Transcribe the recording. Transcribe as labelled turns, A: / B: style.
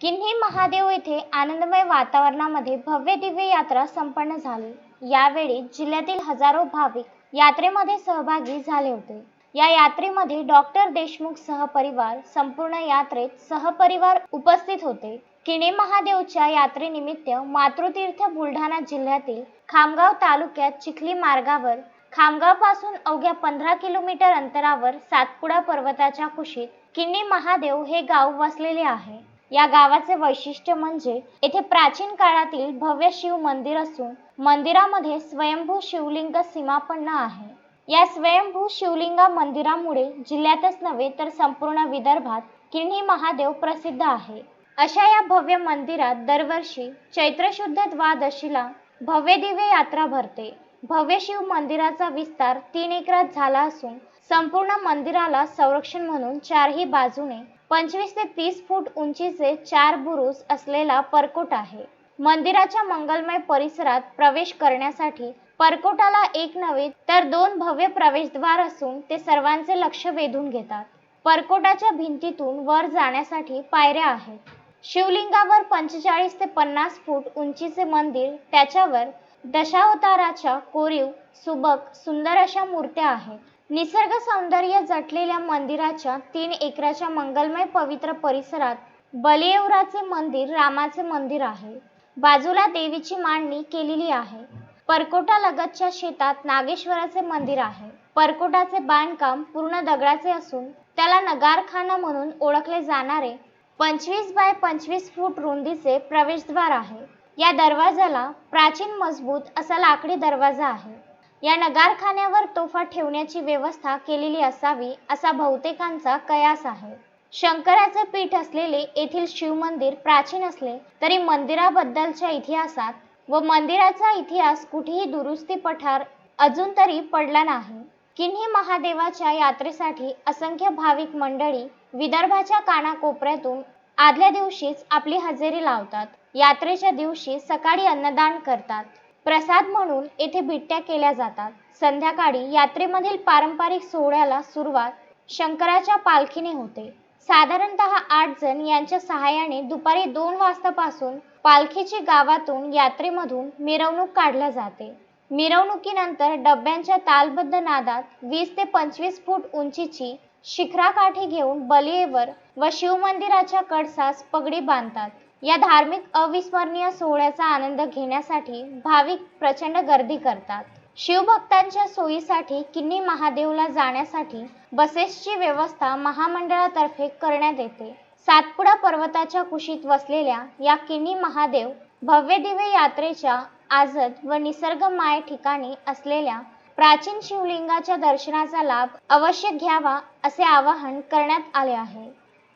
A: किन्ही महादेव येथे आनंदमय वातावरणामध्ये भव्य दिव्य यात्रा संपन्न झाली. यावेळी जिल्ह्यातील हजारो भाविक यात्रेमध्ये सहभागी झाले होते. या यात्रेमध्ये डॉक्टर देशमुख सहपरिवार संपूर्ण यात्रेत सहपरिवार उपस्थित होते. किणे महादेवच्या यात्रेनिमित्त मातृतीर्थ बुलढाणा जिल्ह्यातील खामगाव तालुक्यात चिखली मार्गावर खामगावपासून अवघ्या पंधरा किलोमीटर अंतरावर सातपुडा पर्वताच्या कुशीत किन्नी महादेव हे गाव वसलेले आहे. या गावाचे वैशिष्ट्य म्हणजे येथे प्राचीन काळातील भव्य शिव मंदिर असून मंदिरामध्ये स्वयंभू शिवलिंग सीमापन्न आहे. या स्वयंभू शिवलिंगा मंदिरामुळे जिल्ह्यातच नव्हे तर संपूर्ण विदर्भात किन्ही महादेव प्रसिद्ध आहे. अशा या भव्य मंदिरात दरवर्षी चैत्र शुद्ध द्वादशीला भव्य दिव्य यात्रा भरते. भव्य शिव मंदिराचा विस्तार तीन एकरात झाला असून संपूर्ण मंदिराला संरक्षण म्हणून चारही बाजूने पंचवीस ते तीस फूट उंचीचे चार बुरुज असलेला परकोट आहे. मंदिराच्या मंगलमय परिसरात प्रवेश करण्यासाठी परकोटाला एक नव्हे तर दोन भव्य प्रवेशद्वार असून ते सर्वांचे लक्ष वेधून घेतात. परकोटाच्या भिंतीतून वर जाण्यासाठी पायऱ्या आहेत. शिवलिंगावर पंचेचाळीस ते पन्नास फूट उंचीचे मंदिर त्याच्यावर दशावताराच्या कोरीव सुबक सुंदर अशा मूर्त्या आहेत. निसर्ग सौंदर्य जटलेल्या मंदिराच्या तीन एकराच्या मंगलमय पवित्र परिसरात बलिएवराचे मंदिर रामाचे मंदिर आहे. बाजूला देवीची मांडणी केलेली आहे. परकोटा लगतच्या शेतात नागेश्वराचे मंदिर आहे. परकोटाचे बांधकाम पूर्ण दगडाचे असून त्याला नगारखाना म्हणून ओळखले जाणारे पंचवीस बाय पंचवीस फूट रुंदीचे प्रवेशद्वार आहे. या दरवाजाला प्राचीन मजबूत असा लाकडी दरवाजा आहे. या नगारखान्यावर तोफा ठेवण्याची व्यवस्था केलेली असावी असा बहुतेकांचा कयास आहे. शंकराचे पीठ असलेले येथील शिवमंदिर प्राचीन असले तरी मंदिराबद्दलच्या इतिहासात व मंदिराचा इतिहास कुठेही दुरुस्ती पठार अजून तरी पडला नाही. किन्ही महादेवाच्या यात्रेसाठी असंख्य भाविक मंडळी विदर्भाच्या कानाकोपऱ्यातून आदल्या दिवशीच आपली हजेरी लावतात. यात्रेच्या दिवशी सकाळी अन्नदान करतात. प्रसाद म्हणून येथे बिट्ट्या केल्या जातात. संध्याकाळी यात्रेमधील पारंपरिक सोहळ्याला सुरुवात शंकराच्या पालखीने होते. साधारणतः आठ जण यांच्या सहाय्याने दुपारी दोन वाजतापासून पालखीची गावातून यात्रेमधून मिरवणूक काढल्या जाते. मिरवणुकीनंतर डब्यांच्या तालबद्ध नादात वीस ते पंचवीस फूट उंचीची शिखराकाठी घेऊन बलियेवर व शिवमंदिराच्या कळसास पगडी बांधतात. या धार्मिक अविस्मरणीय सोहळ्याचा आनंद घेण्यासाठी भाविक प्रचंड गर्दी करतात. शिवभक्तांच्या सोयीसाठी किन्नी महादेवला जाण्यासाठी बसेसची व्यवस्था महामंडळातर्फे करण्यात येते. सातपुडा पर्वताच्या कुशीत वसलेल्या या किन्नी महादेव भव्य दिव्य यात्रेच्या आझद व निसर्गमाय ठिकाणी असलेल्या प्राचीन शिवलिंगाच्या दर्शनाचा लाभ अवश्य घ्यावा असे आवाहन करण्यात आले आहे.